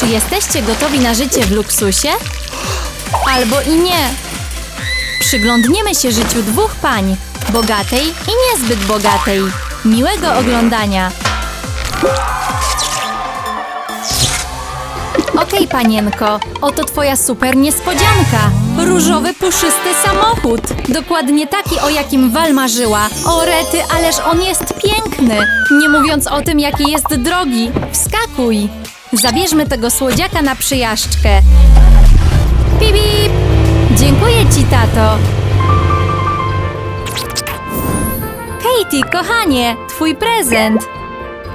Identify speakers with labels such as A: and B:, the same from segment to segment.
A: Czy jesteście gotowi na życie w luksusie? Albo i nie. Przyglądniemy się życiu dwóch pań, bogatej i niezbyt bogatej. Miłego oglądania. Okej, panienko, oto twoja super niespodzianka. Różowy, puszysty samochód. Dokładnie taki, o jakim Wal marzyła. O rety, ależ on jest piękny. Nie mówiąc o tym, jaki jest drogi. Wskakuj. Zabierzmy tego słodziaka na przyjażdżkę. Pip. Dziękuję ci, tato. Katie, kochanie, twój prezent.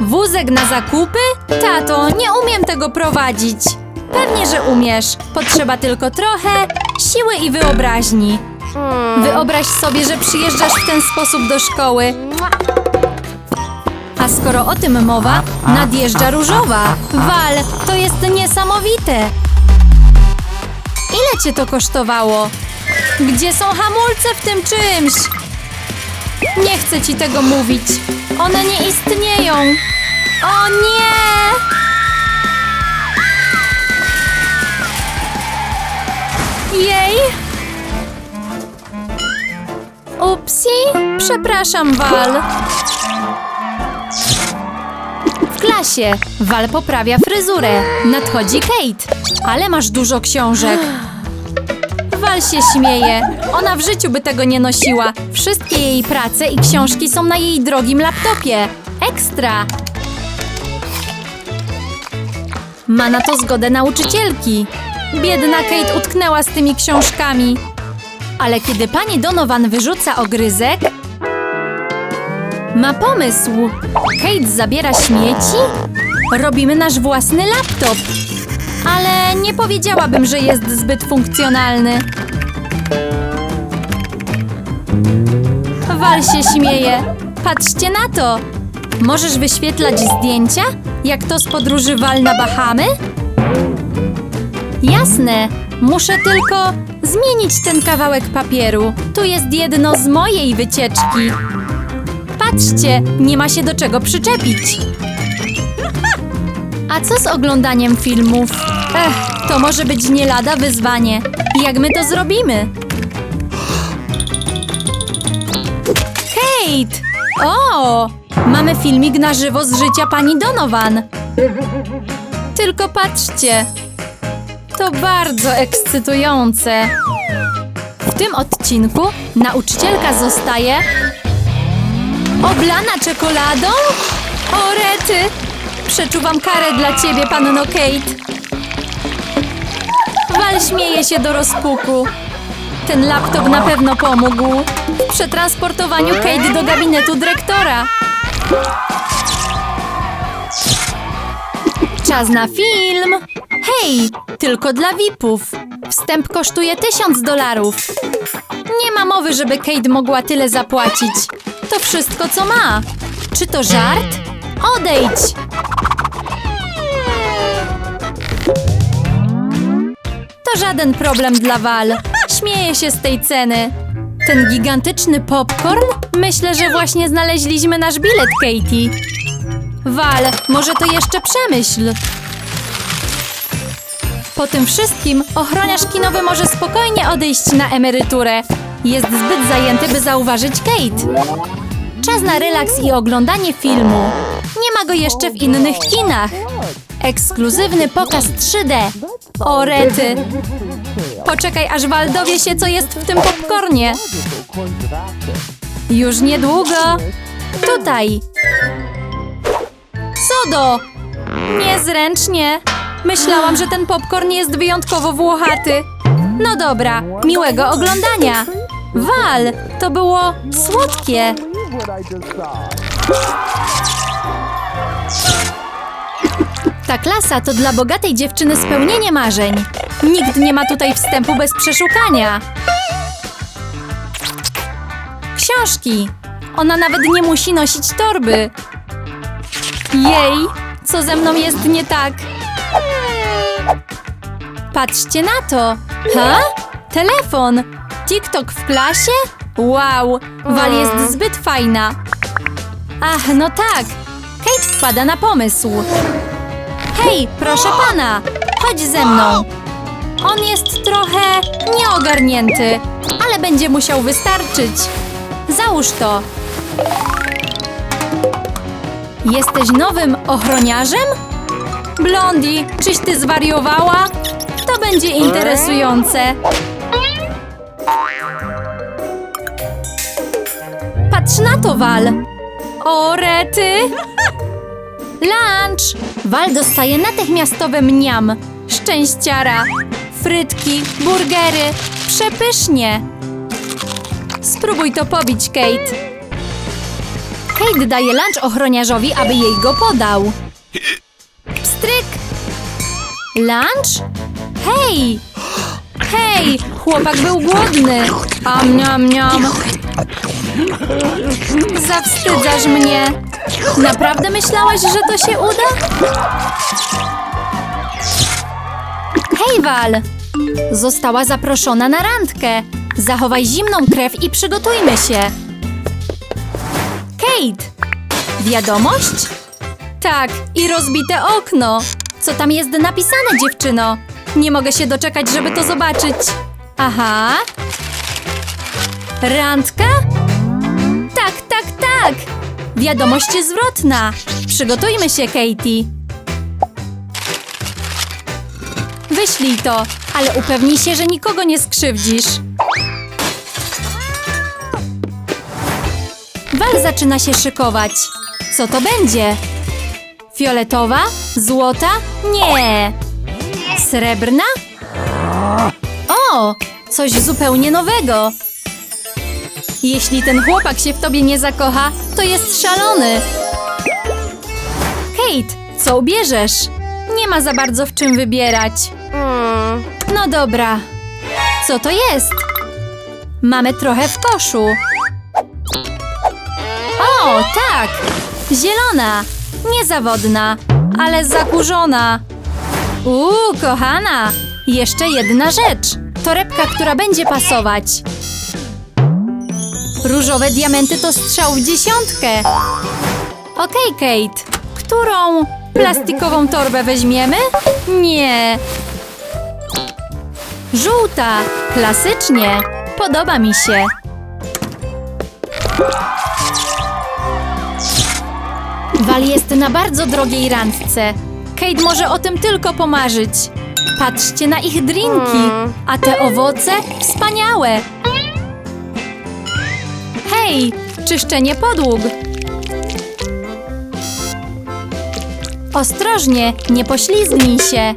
A: Wózek na zakupy? Tato, nie umiem tego prowadzić. Pewnie, że umiesz. Potrzeba tylko trochę siły i wyobraźni. Wyobraź sobie, że przyjeżdżasz w ten sposób do szkoły. A skoro o tym mowa, nadjeżdża różowa. Wal, to jest niesamowite. Ile cię to kosztowało? Gdzie są hamulce w tym czymś? Nie chcę ci tego mówić. One nie istnieją. O nie! Jej! Upsi! Przepraszam, Wal. Wal poprawia fryzurę. Nadchodzi Kate. Ale masz dużo książek. Wal się śmieje. Ona w życiu by tego nie nosiła. Wszystkie jej prace i książki są na jej drogim laptopie. Ekstra! Ma na to zgodę nauczycielki. Biedna Kate utknęła z tymi książkami. Ale kiedy pani Donovan wyrzuca ogryzek, ma pomysł. Kate zabiera śmieci, robimy nasz własny laptop. Ale nie powiedziałabym, że jest zbyt funkcjonalny. Wal się śmieje. Patrzcie na to. Możesz wyświetlać zdjęcia? Jak to z podróży Wal na Bahamy? Jasne. Muszę tylko zmienić ten kawałek papieru. Tu jest jedno z mojej wycieczki. Patrzcie, nie ma się do czego przyczepić. A co z oglądaniem filmów? Ech, to może być nie lada wyzwanie. Jak my to zrobimy? Kate! O! Mamy filmik na żywo z życia pani Donovan. Tylko patrzcie. To bardzo ekscytujące. W tym odcinku nauczycielka zostaje oblana czekoladą? O rety! Przeczuwam karę dla ciebie, panno Kate. Wal śmieje się do rozpuku. Ten laptop na pewno pomógł w przetransportowaniu Kate do gabinetu dyrektora. Czas na film! Hej, tylko dla VIP-ów. Wstęp kosztuje tysiąc dolarów. Nie ma mowy, żeby Kate mogła tyle zapłacić. To wszystko, co ma. Czy to żart? Odejdź! To żaden problem dla Wal. Śmieje się z tej ceny. Ten gigantyczny popcorn? Myślę, że właśnie znaleźliśmy nasz bilet, Katie. Wal, może to jeszcze przemyśl. Po tym wszystkim ochroniarz kinowy może spokojnie odejść na emeryturę. Jest zbyt zajęty, by zauważyć Kate. Czas na relaks i oglądanie filmu. Nie ma go jeszcze w innych kinach. Ekskluzywny pokaz 3D. O rety. Poczekaj, aż Wal dowie się, co jest w tym popcornie. Już niedługo. Tutaj. Sodo! Niezręcznie. Myślałam, że ten popcorn jest wyjątkowo włochaty. No dobra, miłego oglądania. Wal, to było słodkie. Ta klasa to dla bogatej dziewczyny spełnienie marzeń. Nikt nie ma tutaj wstępu bez przeszukania. Książki. Ona nawet nie musi nosić torby. Jej, co ze mną jest nie tak? Patrzcie na to. Ha? Telefon. TikTok w klasie? Wow, Wal jest zbyt fajna. Ach, no tak. Kate wpada na pomysł. Hej, proszę pana, chodź ze mną. On jest trochę nieogarnięty, ale będzie musiał wystarczyć. Załóż to. Jesteś nowym ochroniarzem? Blondi, czyś ty zwariowała? To będzie interesujące. Patrz na to, Wal. O, rety! Lunch! Wal dostaje natychmiastowe mniam. Szczęściara. Frytki, burgery. Przepysznie. Spróbuj to pobić, Kate. Kate daje lunch ochroniarzowi, aby jej go podał. Pstryk! Lunch? Hej! Hej! Chłopak był głodny. Am, niam, niam. Zawstydzasz mnie. Naprawdę myślałaś, że to się uda? Hej, Wal! Została zaproszona na randkę. Zachowaj zimną krew i przygotujmy się. Kate! Wiadomość? Tak, i rozbite okno. Co tam jest napisane, dziewczyno? Nie mogę się doczekać, żeby to zobaczyć. Aha. Randka? Tak, tak, tak! Wiadomość zwrotna. Przygotujmy się, Katie. Wyślij to, ale upewnij się, że nikogo nie skrzywdzisz. Wal zaczyna się szykować. Co to będzie? Fioletowa? Złota? Nie. Srebrna? O, coś zupełnie nowego. Jeśli ten chłopak się w tobie nie zakocha, to jest szalony. Kate, co ubierzesz? Nie ma za bardzo w czym wybierać. No dobra. Co to jest? Mamy trochę w koszu. O, tak! Zielona. Niezawodna, ale zakurzona. Uuu, kochana! Jeszcze jedna rzecz. Torebka, która będzie pasować. Różowe diamenty to strzał w dziesiątkę. Okej, Kate. Którą plastikową torbę weźmiemy? Nie. Żółta. Klasycznie. Podoba mi się. Wal jest na bardzo drogiej randce. Kate może o tym tylko pomarzyć. Patrzcie na ich drinki, a te owoce wspaniałe. Hej, czyszczenie podłóg. Ostrożnie, nie poślizgnij się.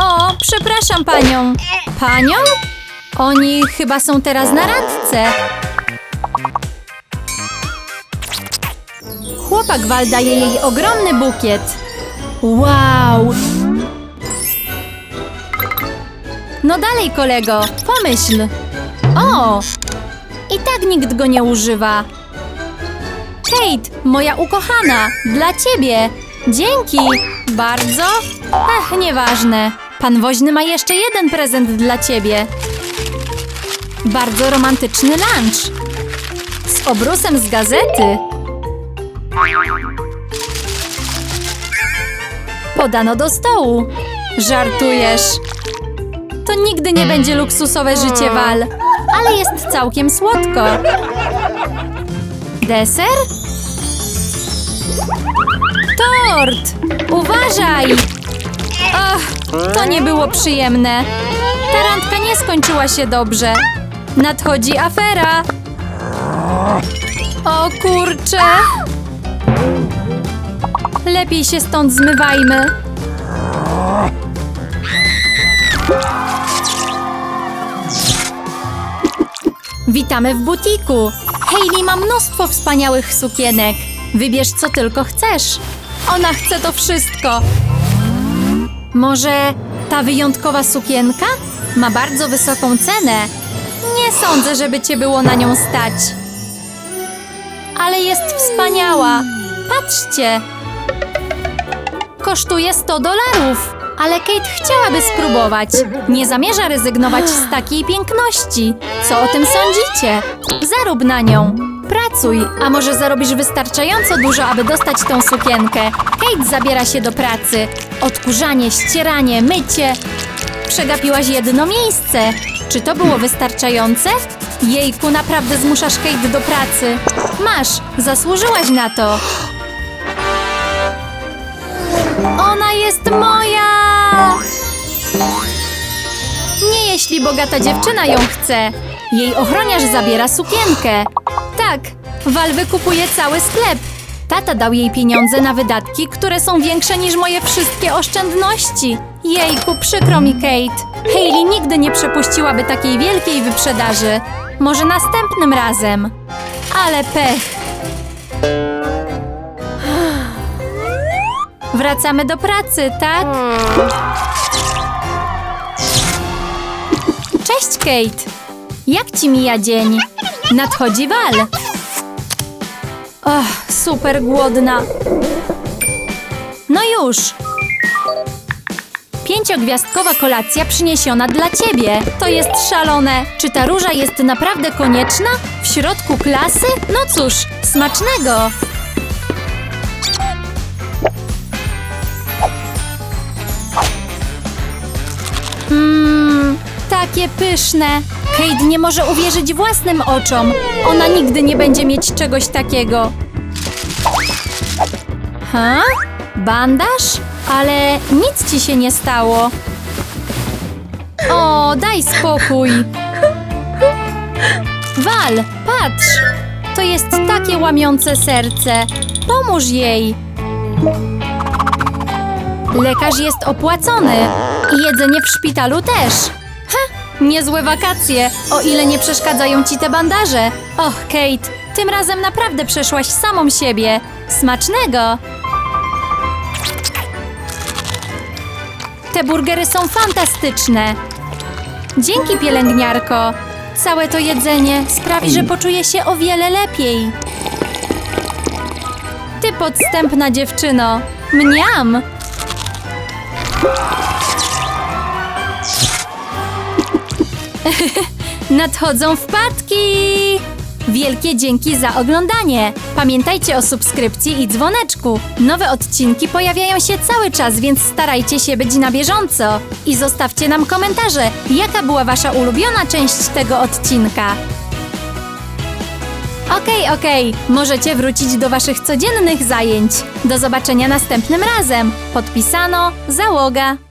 A: O, przepraszam panią. Panią? Oni chyba są teraz na randce. Chłopak Wal daje jej ogromny bukiet. Wow! No dalej, kolego, pomyśl. O! I tak nikt go nie używa. Kate, moja ukochana, dla ciebie. Dzięki. Bardzo? Ach, nieważne. Pan woźny ma jeszcze jeden prezent dla ciebie. Bardzo romantyczny lunch. Z obrusem z gazety. Podano do stołu. Żartujesz. To nigdy nie będzie luksusowe życie, Wal. Ale jest całkiem słodko. Deser? Tort! Uważaj! Ach, to nie było przyjemne. Ta randka nie skończyła się dobrze. Nadchodzi afera. O kurcze! Lepiej się stąd zmywajmy. Witamy w butiku. Hailey ma mnóstwo wspaniałych sukienek. Wybierz co tylko chcesz. Ona chce to wszystko. Może ta wyjątkowa sukienka? Ma bardzo wysoką cenę. Nie sądzę, żeby cię było na nią stać. Ale jest wspaniała. Patrzcie. Kosztuje 100 dolarów. Ale Kate chciałaby spróbować. Nie zamierza rezygnować z takiej piękności. Co o tym sądzicie? Zarób na nią. Pracuj, a może zarobisz wystarczająco dużo, aby dostać tą sukienkę. Kate zabiera się do pracy. Odkurzanie, ścieranie, mycie. Przegapiłaś jedno miejsce. Czy to było wystarczające? Jejku, naprawdę zmuszasz Kate do pracy. Masz, zasłużyłaś na to. Ona jest moja! Nie jeśli bogata dziewczyna ją chce. Jej ochroniarz zabiera sukienkę. Tak, Wal wykupuje cały sklep. Tata dał jej pieniądze na wydatki, które są większe niż moje wszystkie oszczędności. Jejku, przykro mi, Kate. Hailey nigdy nie przepuściłaby takiej wielkiej wyprzedaży. Może następnym razem. Ale pech. Wracamy do pracy, tak? Cześć, Kate. Jak ci mija dzień? Nadchodzi Wal. Och, super głodna. No już. Pięciogwiazdkowa kolacja przyniesiona dla ciebie. To jest szalone. Czy ta róża jest naprawdę konieczna? W środku klasy? No cóż, smacznego. Mmm, takie pyszne. Kate nie może uwierzyć własnym oczom. Ona nigdy nie będzie mieć czegoś takiego. Ha? Bandaż? Ale nic ci się nie stało. O, daj spokój. Wal, patrz. To jest takie łamiące serce. Pomóż jej. Lekarz jest opłacony i jedzenie w szpitalu też. Ha, niezłe wakacje, o ile nie przeszkadzają ci te bandaże. Och, Kate, tym razem naprawdę przeszłaś samą siebie. Smacznego! Te burgery są fantastyczne. Dzięki, pielęgniarko. Całe to jedzenie sprawi, że poczuję się o wiele lepiej. Ty podstępna dziewczyno. Mniam! Nadchodzą wpadki! Wielkie dzięki za oglądanie! Pamiętajcie o subskrypcji i dzwoneczku. Nowe odcinki pojawiają się cały czas, więc starajcie się być na bieżąco. I zostawcie nam komentarze, jaka była wasza ulubiona część tego odcinka. Okej, okej, możecie wrócić do waszych codziennych zajęć. Do zobaczenia następnym razem. Podpisano Załoga.